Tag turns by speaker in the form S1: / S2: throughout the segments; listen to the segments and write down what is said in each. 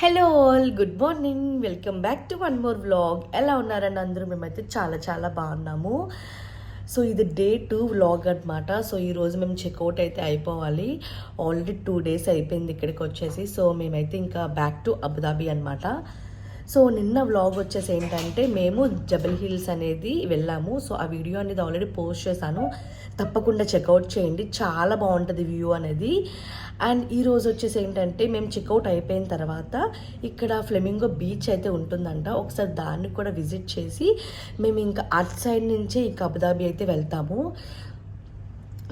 S1: Hello all good morning welcome back to one more vlog ఎలా ఉన్నారని అందరూ? మేమైతే చాలా చాలా బాగున్నాము. సో ఇది డే టూ వ్లాగ్ అనమాట సో ఈరోజు మేము చెక్అవుట్ అయితే అయిపోవాలి. ఆల్రెడీ టూ డేస్ అయిపోయింది ఇక్కడికి వచ్చేసి. సో మేమైతే ఇంకా బ్యాక్ టు అబుదాబి అనమాట సో నిన్న వ్లాగ్ వచ్చేసి ఏంటంటే మేము జబల్ హిల్స్ అనేది వెళ్ళాము. సో ఆ వీడియో అనేది ఆల్రెడీ పోస్ట్ చేశాను. తప్పకుండా చెక్అవుట్ చేయండి. చాలా బాగుంటుంది వ్యూ అనేది. అండ్ ఈరోజు వచ్చేసి ఏంటంటే మేము చెక్అవుట్ అయిపోయిన తర్వాత ఇక్కడ ఫ్లెమింగో బీచ్ అయితే ఉంటుందంట. ఒకసారి దాన్ని కూడా విజిట్ చేసి మేము ఇంకా అట్ సైడ్ నుంచే ఇంకా అబుదాబి అయితే వెళ్తాము.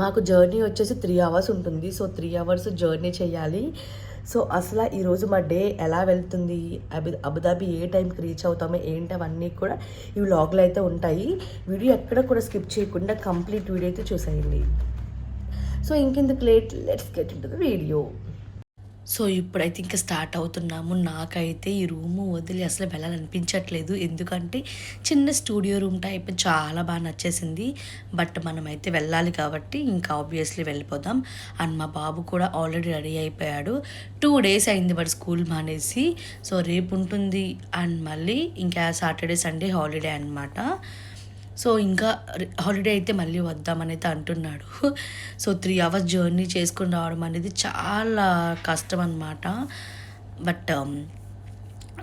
S1: మాకు జర్నీ వచ్చేసి త్రీ అవర్స్ ఉంటుంది. సో త్రీ అవర్స్ జర్నీ చేయాలి. సో అసలు ఈరోజు మా డే ఎలా వెళ్తుంది? అబు అబుదాబి ఏ టైంకి రీచ్ అవుతామో? ఏంటి? అవన్నీ కూడా ఈ వ్లాగ్లో అయితే ఉంటాయి. వీడియో ఎక్కడ కూడా స్కిప్ చేయకుండా కంప్లీట్ వీడియో అయితే చూసేయండి. సో ఇంకెందుకు late? Let's get into the video. So ఇప్పుడైతే ఇంకా స్టార్ట్ అవుతున్నాము. నాకైతే ఈ రూము వదిలి అసలు వెళ్ళాలనిపించట్లేదు. ఎందుకంటే చిన్న స్టూడియో రూమ్ టైప్ చాలా బాగా నచ్చేసింది. బట్ మనమైతే వెళ్ళాలి కాబట్టి ఇంకా ఆబ్వియస్లీ వెళ్ళిపోదాం. అండ్ మా బాబు కూడా ఆల్రెడీ రెడీ అయిపోయాడు. టూ డేస్ అయింది బట్ స్కూల్ మానేసి. సో రేపు ఉంటుంది. అండ్ మళ్ళీ ఇంకా సాటర్డే సండే హాలిడే అనమాట సో ఇంకా హాలిడే అయితే మళ్ళీ వద్దామని అయితే అంటున్నాడు. సో త్రీ అవర్స్ జర్నీ చేసుకుని రావడం అనేది చాలా కష్టం అనమాట బట్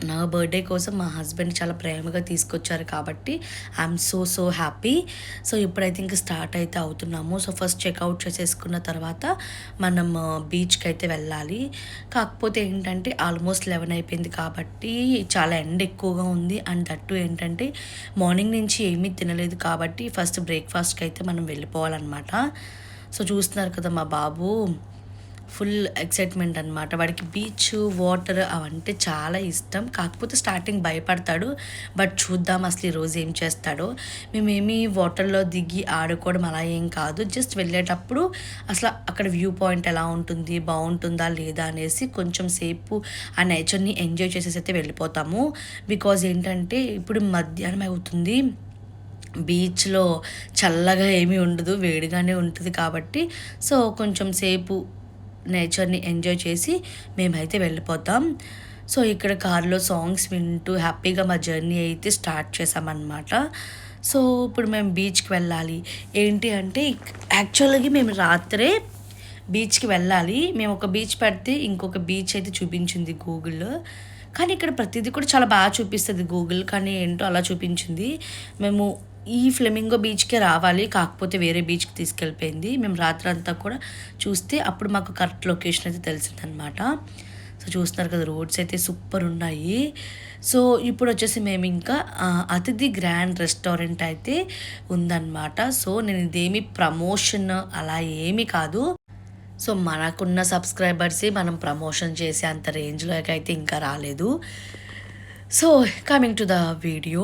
S1: నా బర్త్డే కోసం మా హస్బెండ్ చాలా ప్రేమగా తీసుకొచ్చారు కాబట్టి I'm so so happy. So ఇప్పుడైతే ఇంక స్టార్ట్ అయితే అవుతున్నాము. సో ఫస్ట్ చెక్అవుట్ చేసేసుకున్న తర్వాత మనం బీచ్కి అయితే వెళ్ళాలి. కాకపోతే ఏంటంటే ఆల్మోస్ట్ లెవెన్ అయిపోయింది కాబట్టి చాలా ఎండ ఎక్కువగా ఉంది. అండ్ దట్టు ఏంటంటే మార్నింగ్ నుంచి ఏమీ తినలేదు కాబట్టి ఫస్ట్ బ్రేక్ఫాస్ట్కి అయితే మనం వెళ్ళిపోవాలన్నమాట. సో చూస్తున్నారు కదా మా బాబు. ఫుల్ ఎక్సైట్మెంట్ అనమాట వాడికి బీచ్ వాటర్ అవంటే చాలా ఇష్టం. కాకపోతే స్టార్టింగ్ భయపడతాడు. బట్ చూద్దాం అసలు ఈరోజు ఏం చేస్తాడో. మేమేమి వాటర్లో దిగి ఆడుకోవడం అలా ఏం కాదు. జస్ట్ వెళ్ళేటప్పుడు అసలు అక్కడ వ్యూ పాయింట్ ఎలా ఉంటుంది బాగుంటుందా లేదా అనేసి కొంచెం సేపు ఆ నేచర్ని ఎంజాయ్ చేసేసి అయితే వెళ్ళిపోతాము. బికాజ్ ఏంటంటే ఇప్పుడు మధ్యాహ్నం అవుతుంది. బీచ్లో చల్లగా ఏమీ ఉండదు వేడిగానే ఉంటుంది కాబట్టి. సో కొంచెం సేపు నేచర్ని ఎంజాయ్ చేసి మేమైతే వెళ్ళిపోతాం. సో ఇక్కడ కార్లో సాంగ్స్ వింటూ హ్యాపీగా మా జర్నీ అయితే స్టార్ట్ చేసామన్నమాట సో ఇప్పుడు మేము బీచ్కి వెళ్ళాలి. ఏంటి అంటే యాక్చువల్గా మేము రాత్రే బీచ్కి వెళ్ళాలి. మేము ఒక బీచ్ పెడితే ఇంకొక బీచ్ అయితే చూపించింది గూగుల్లో కానీ ఇక్కడ ప్రతిదీ కూడా చాలా బాగా చూపిస్తుంది గూగుల్. కానీ ఏంటో అలా చూపించింది. మేము ఈ ఫ్లెమింగో బీచ్కే రావాలి కాకపోతే వేరే బీచ్కి తీసుకెళ్ళిపోయింది. మేము రాత్రి అంతా కూడా చూస్తే అప్పుడు మాకు కరెక్ట్ లొకేషన్ అయితే తెలిసిందనమాట సో చూస్తున్నారు కదా రోడ్స్ అయితే సూపర్ ఉన్నాయి. సో ఇప్పుడు వచ్చేసి మేము ఇంకా అతిథి గ్రాండ్ రెస్టారెంట్ అయితే ఉందన్నమాట. సో నేను ఇదేమి ప్రమోషన్ అలా ఏమీ కాదు. సో మనకున్న సబ్స్క్రైబర్సే మనం ప్రమోషన్ చేసే అంత రేంజ్లోకి అయితే ఇంకా రాలేదు. So coming to the video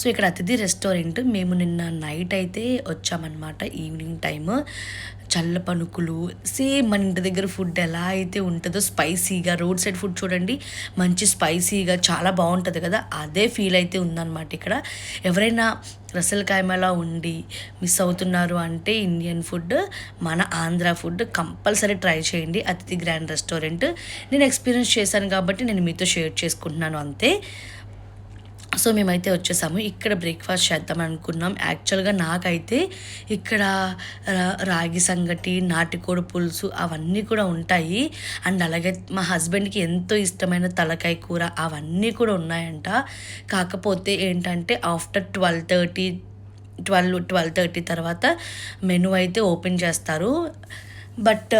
S1: so ఇక్కడ అతిథి రెస్టారెంట్ మేము నిన్న నైట్ అయితే వచ్చామన్నమాట ఈవినింగ్ టైమ్. చల్ల పనుకులు సేమ్ మన ఇంటి దగ్గర ఫుడ్ ఎలా అయితే ఉంటుందో స్పైసీగా రోడ్ సైడ్ ఫుడ్ చూడండి మంచి స్పైసీగా చాలా బాగుంటుంది కదా అదే ఫీల్ అయితే ఉందన్నమాట ఇక్కడ. ఎవరైనా రసల్ కాయమలా ఉండి మిస్ అవుతున్నారు అంటే ఇండియన్ ఫుడ్ మన ఆంధ్ర ఫుడ్ కంపల్సరీ ట్రై చేయండి అతిథి గ్రాండ్ రెస్టారెంట్. నేను ఎక్స్పీరియన్స్ చేశాను కాబట్టి నేను మీతో షేర్ చేసుకుంటున్నాను అంతే. సో మేమైతే వచ్చేసాము. ఇక్కడ బ్రేక్ఫాస్ట్ చేద్దాం అనుకున్నాం. యాక్చువల్గా నాకైతే ఇక్కడ రా- రాగి సంగటి నాటుకోడి పులుసు అవన్నీ కూడా ఉంటాయి. అండ్ అలాగే మా హస్బెండ్కి ఎంతో ఇష్టమైన తలకాయ కూర అవన్నీ కూడా ఉన్నాయంట. కాకపోతే ఏంటంటే after twelve thirty twelve twelve thirty తర్వాత మెనూ అయితే ఓపెన్ చేస్తారు. బట్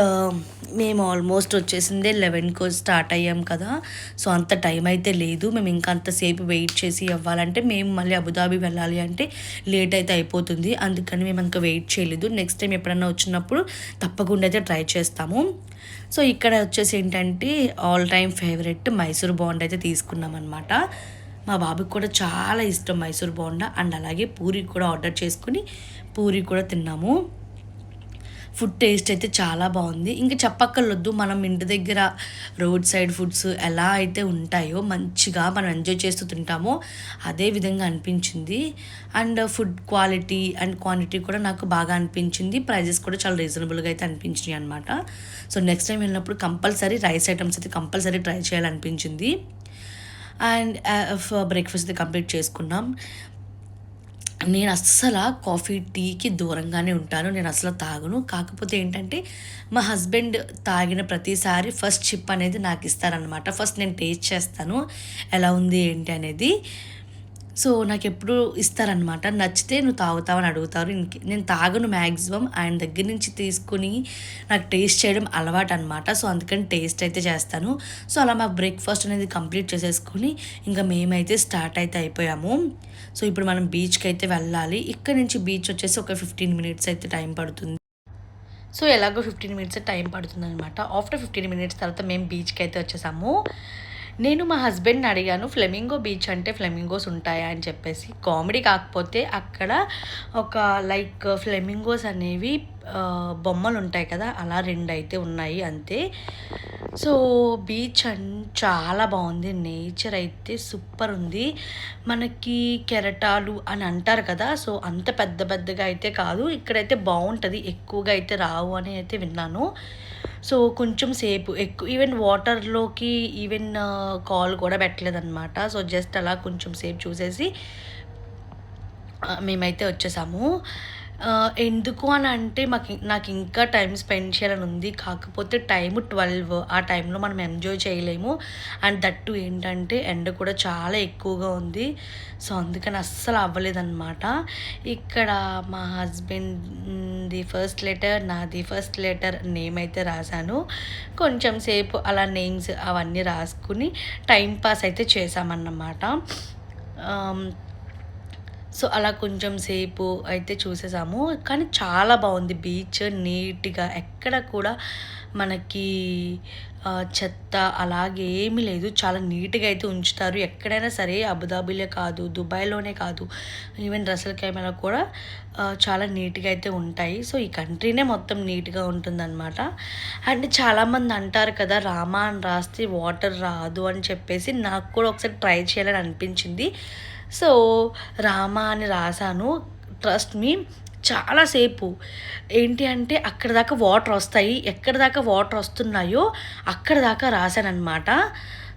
S1: మేము ఆల్మోస్ట్ వచ్చేసిందే లెవెన్కి స్టార్ట్ అయ్యాం కదా. సో అంత టైం అయితే లేదు. మేము ఇంకా అంతసేపు వెయిట్ చేసి ఇవ్వాలంటే మేము మళ్ళీ అబుదాబి వెళ్ళాలి అంటే లేట్ అయితే అయిపోతుంది. అందుకని మేము ఇంకా వెయిట్ చేయలేదు. నెక్స్ట్ టైం ఎప్పుడన్నా వచ్చినప్పుడు తప్పకుండా అయితే ట్రై చేస్తాము. సో ఇక్కడ వచ్చేసి ఏంటంటే all time favourite Mysore bonda అయితే తీసుకున్నాం అనమాట మా బాబుకి కూడా చాలా ఇష్టం మైసూర్ బోండా. అండ్ అలాగే పూరి కూడా ఆర్డర్ చేసుకుని పూరి కూడా తిన్నాము. ఫుడ్ టేస్ట్ అయితే చాలా బాగుంది. ఇంకా చెప్పక్కర్లొద్దు మనం ఇంటి దగ్గర రోడ్ సైడ్ ఫుడ్స్ ఎలా అయితే ఉంటాయో మంచిగా మనం ఎంజాయ్ చేస్తూ తింటామో అదే విధంగా అనిపించింది. And food quality and quantity కూడా నాకు బాగా అనిపించింది. ప్రైజెస్ కూడా చాలా రీజనబుల్గా అయితే అనిపించినాయి అనమాట సో నెక్స్ట్ టైం వెళ్ళినప్పుడు కంపల్సరీ రైస్ ఐటమ్స్ అయితే కంపల్సరీ ట్రై చేయాలనిపించింది. అండ్ బ్రేక్ఫాస్ట్ అయితే కంప్లీట్ చేసుకున్నాం. నేను అస్సలు కాఫీ టీకి దూరంగానే ఉంటాను. నేను అసలు తాగను. కాకపోతే ఏంటంటే మా హస్బెండ్ తాగిన ప్రతిసారి ఫస్ట్ చిప్ అనేది నాకు ఇస్తారనమాట ఫస్ట్ నేను టేస్ట్ చేస్తాను. ఎలా ఉంది ఏంటి అనేది. సో నాకు ఎప్పుడు ఇస్తారనమాట నచ్చితే నువ్వు తాగుతావని అడుగుతారు. నేను తాగను మ్యాక్సిమం ఆయన దగ్గర నుంచి తీసుకుని నాకు టేస్ట్ చేయడం అలవాటు అనమాట సో అందుకని టేస్ట్ అయితే చేస్తాను. సో అలా మా బ్రేక్ఫాస్ట్ అనేది కంప్లీట్ చేసేసుకుని ఇంకా మేమైతే స్టార్ట్ అయితే అయిపోయాము. సో ఇప్పుడు మనం బీచ్కి అయితే వెళ్ళాలి. ఇక్కడ నుంచి బీచ్ వచ్చేసి ఒక ఫిఫ్టీన్ మినిట్స్ అయితే టైం పడుతుంది. సో ఎలాగో ఫిఫ్టీన్ మినిట్స్ టైం పడుతుంది అనమాట ఆఫ్టర్ ఫిఫ్టీన్ మినిట్స్ తర్వాత మేము బీచ్కి అయితే వచ్చేసాము. నేను మా హస్బెండ్ని అడిగాను ఫ్లెమింగో బీచ్ అంటే ఫ్లెమింగోస్ ఉంటాయా? అని చెప్పేసి. కామెడీ కాకపోతే అక్కడ ఒక లైక్ ఫ్లెమింగోస్ అనేవి బొమ్మలు ఉంటాయి కదా అలా రెండు అయితే ఉన్నాయి అంతే. సో బీచ్ అండ్ చాలా బాగుంది. నేచర్ అయితే సూపర్ ఉంది మనకి కెరటాలు అని అంటారు కదా సో అంత పెద్ద పెద్దగా అయితే కాదు. ఇక్కడైతే బాగుంటుంది. ఎక్కువగా అయితే రావు అని అయితే విన్నాను. సో కొంచెం సేపు ఎక్కువ ఈవెన్ వాటర్లోకి ఈవెన్ కాల్ కూడా పెట్టలేదన్నమాట. సో జస్ట్ అలా కొంచెం సేపు చూసేసి మేమైతే వచ్చేసాము. ఎందుకు అని అంటే మాకు నాకు ఇంకా టైం స్పెండ్ చేయాలని ఉంది. కాకపోతే టైం ట్వెల్వ్. ఆ టైంలో మనం ఎంజాయ్ చేయలేము. అండ్ దట్టు ఏంటంటే ఎండ కూడా చాలా ఎక్కువగా ఉంది. సో అందుకని అస్సలు అవ్వలేదన్నమాట. ఇక్కడ మా హస్బెండ్ది ఫస్ట్ లెటర్ నాది ఫస్ట్ లెటర్ నేమ్ అయితే రాశాను. కొంచెం సేపు అలా నేమ్స్ అవన్నీ రాసుకుని టైం పాస్ అయితే చేశామన్నమాట. సో అలా కొంచెం సేపు అయితే చూసేసాము. కానీ చాలా బాగుంది. బీచ్ నీట్గా ఎక్కడ కూడా మనకి చెత్త అలాగే ఏమీ లేదు. చాలా నీట్గా అయితే ఉంచుతారు. ఎక్కడైనా సరే అబుదాబీలో కాదు దుబాయ్లోనే కాదు ఈవెన్ రసల్ కెమెరా కూడా చాలా నీట్గా అయితే ఉంటాయి. సో ఈ కంట్రీనే మొత్తం నీట్గా ఉంటుందన్నమాట. అండ్ చాలామంది అంటారు కదా రామా అని రాస్తే వాటర్ రాదు అని చెప్పేసి నాకు కూడా ఒకసారి ట్రై చేయాలని అనిపించింది. సో రామ అని రాశాను. ట్రస్ట్ మీ చాలాసేపు ఏంటి అంటే అక్కడ దాకా వాటర్ వస్తాయి. ఎక్కడ దాకా వాటర్ వస్తున్నాయో అక్కడ దాకా రాశానమాట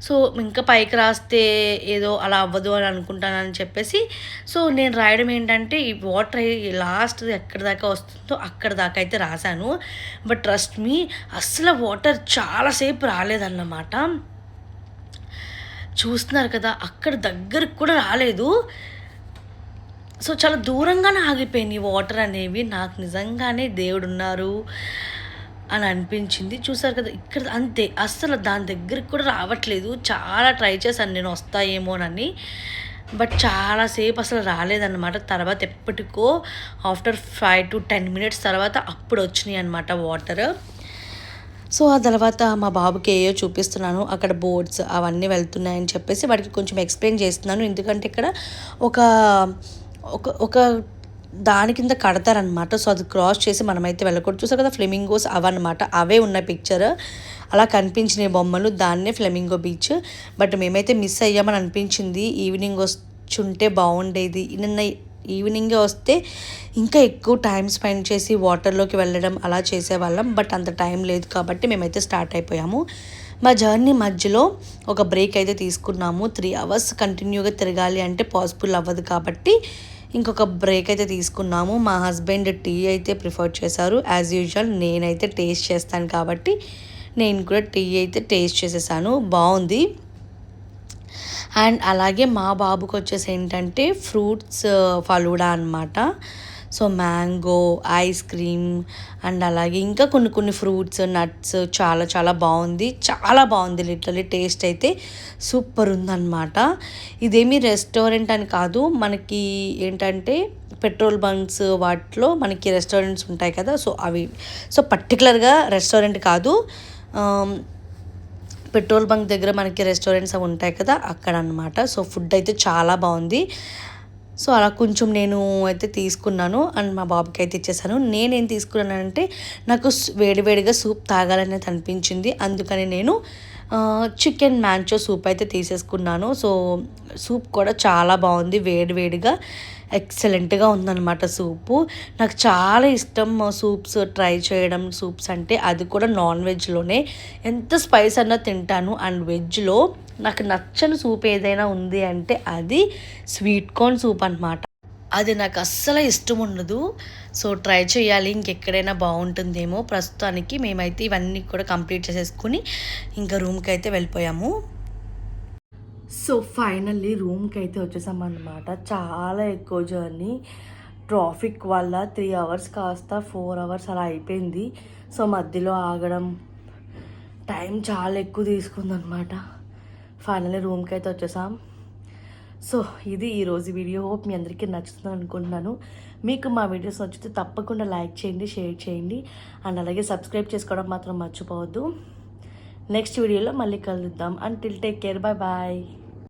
S1: సో ఇంకా పైకి రాస్తే ఏదో అలా అవ్వదు అని అనుకుంటానని చెప్పేసి సో నేను రాయడం ఏంటంటే ఈ వాటర్ లాస్ట్ ఎక్కడ దాకా వస్తుందో అక్కడ దాకా అయితే రాశాను. బట్ ట్రస్ట్ మీ అస్సలు వాటర్ చాలాసేపు రాలేదన్నమాట. చూస్తున్నారు కదా అక్కడ దగ్గరకు కూడా రాలేదు. సో చాలా దూరంగానే ఆగిపోయినాయి వాటర్ అనేవి. నాకు నిజంగానే దేవుడు ఉన్నారు అని అనిపించింది. చూసారు కదా ఇక్కడ అంతే. అస్సలు దాని దగ్గరికి కూడా రావట్లేదు. చాలా ట్రై చేశాను నేను వస్తాయేమోనని బట్ చాలాసేపు అసలు రాలేదన్నమాట. తర్వాత ఎప్పటికో after five to ten minutes తర్వాత అప్పుడు వచ్చినాయి అనమాట వాటర్. సో ఆ తర్వాత మా బాబుకి ఏయో చూపిస్తున్నాను అక్కడ బోర్డ్స్ అవన్నీ వెళ్తున్నాయని చెప్పేసి వాడికి కొంచెం ఎక్స్ప్లెయిన్ చేస్తున్నాను. ఎందుకంటే ఇక్కడ ఒక ఒక ఒక దాని కింద కడతారనమాట సో అది క్రాస్ చేసి మనమైతే వెళ్ళకూడదు. చూసారు కదా ఫ్లెమింగోస్ అవన్నమాట. అవే ఉన్న పిక్చర్ అలా కనిపించిన బొమ్మలు దాన్నే ఫ్లెమింగో బీచ్ బట్ మేమైతే మిస్ అయ్యామని అనిపించింది. ఈవినింగ్ వస్తుంటే బాగుండేది. నిన్న ఈవినింగే వస్తే ఇంకా ఎక్కువ టైం స్పెండ్ చేసి వాటర్లోకి వెళ్ళడం అలా చేసేవాళ్ళం. బట్ అంత టైం లేదు కాబట్టి మేమైతే స్టార్ట్ అయిపోయాము. మా జర్నీ మధ్యలో ఒక బ్రేక్ అయితే తీసుకున్నాము. త్రీ అవర్స్ కంటిన్యూగా తిరగాలి అంటే పాసిబుల్ అవ్వదు కాబట్టి ఇంకొక బ్రేక్ అయితే తీసుకున్నాము. మా హస్బెండ్ టీ అయితే ప్రిఫర్ చేశారు. యాజ్ యూజువల్ నేనైతే టేస్ట్ చేస్తాను కాబట్టి నేను కూడా టీ అయితే టేస్ట్ చేసేసాను. బాగుంది. అండ్ అలాగే మా బాబుకి వచ్చేసి ఏంటంటే ఫ్రూట్స్ ఫలూడా అనమాట so mango ice cream and అలాగే ఇంకా కొన్ని కొన్ని ఫ్రూట్స్ నట్స్ చాలా చాలా బాగుంది. చాలా బాగుంది లిటరలీ టేస్ట్ అయితే సూపర్ ఉందన్నమాట. ఇదేమి రెస్టారెంట్ అని కాదు మనకి ఏంటంటే పెట్రోల్ బంక్స్ వాటిలో మనకి రెస్టారెంట్స్ ఉంటాయి కదా సో అవి సో పర్టికులర్గా రెస్టారెంట్ కాదు. పెట్రోల్ బంక్ దగ్గర మనకి రెస్టారెంట్స్ అవి ఉంటాయి కదా అక్కడ అనమాట సో ఫుడ్ అయితే చాలా బాగుంది. సో అలా కొంచెం నేను అయితే తీసుకున్నాను అండ్ మా బాబుకి అయితే ఇచ్చేసాను. నేనేం తీసుకున్నానంటే నాకు వేడివేడిగా సూప్ తాగాలనేది అనిపించింది. అందుకని నేను చికెన్ మ్యాంచో సూప్ అయితే తీసేసుకున్నాను. సో సూప్ కూడా చాలా బాగుంది వేడివేడిగా ఎక్సలెంట్గా ఉందన్నమాట సూపు. నాకు చాలా ఇష్టం సూప్స్ ట్రై చేయడం. సూప్స్ అంటే అది కూడా నాన్ వెజ్లోనే. ఎంత స్పైస్ అన్నా తింటాను. అండ్ వెజ్లో నాకు నచ్చని సూప్ ఏదైనా ఉంది అంటే అది స్వీట్ కార్న్ సూప్ అనమాట అది నాకు అస్సలు ఇష్టం ఉండదు. సో ట్రై చేయాలి. ఇంకెక్కడైనా బాగుంటుందేమో. ప్రస్తుతానికి మేమైతే ఇవన్నీ కూడా కంప్లీట్ చేసేసుకుని ఇంకా రూమ్కి అయితే వెళ్ళిపోయాము. సో ఫైనల్లీ రూమ్కి అయితే వచ్చేసామన్నమాట చాలా ఎక్కువ జర్నీ. ట్రాఫిక్ వల్ల త్రీ అవర్స్ కాస్త ఫోర్ అవర్స్ అలా అయిపోయింది. సో మధ్యలో ఆగడం టైం చాలా ఎక్కువ తీసుకుందనమాట ఫైనల్లీ రూమ్కి అయితే వచ్చేసాం. సో ఇది ఈరోజు వీడియో. హోప్ మీ అందరికీ నచ్చుతుంది అనుకుంటున్నాను. మీకు మా వీడియోస్ నచ్చితే తప్పకుండా లైక్ చేయండి షేర్ చేయండి. అండ్ అలాగే సబ్స్క్రైబ్ చేసుకోవడం మాత్రం మర్చిపోవద్దు. నెక్స్ట్ వీడియోలో మళ్ళీ కలుద్దాం. Till take care bye bye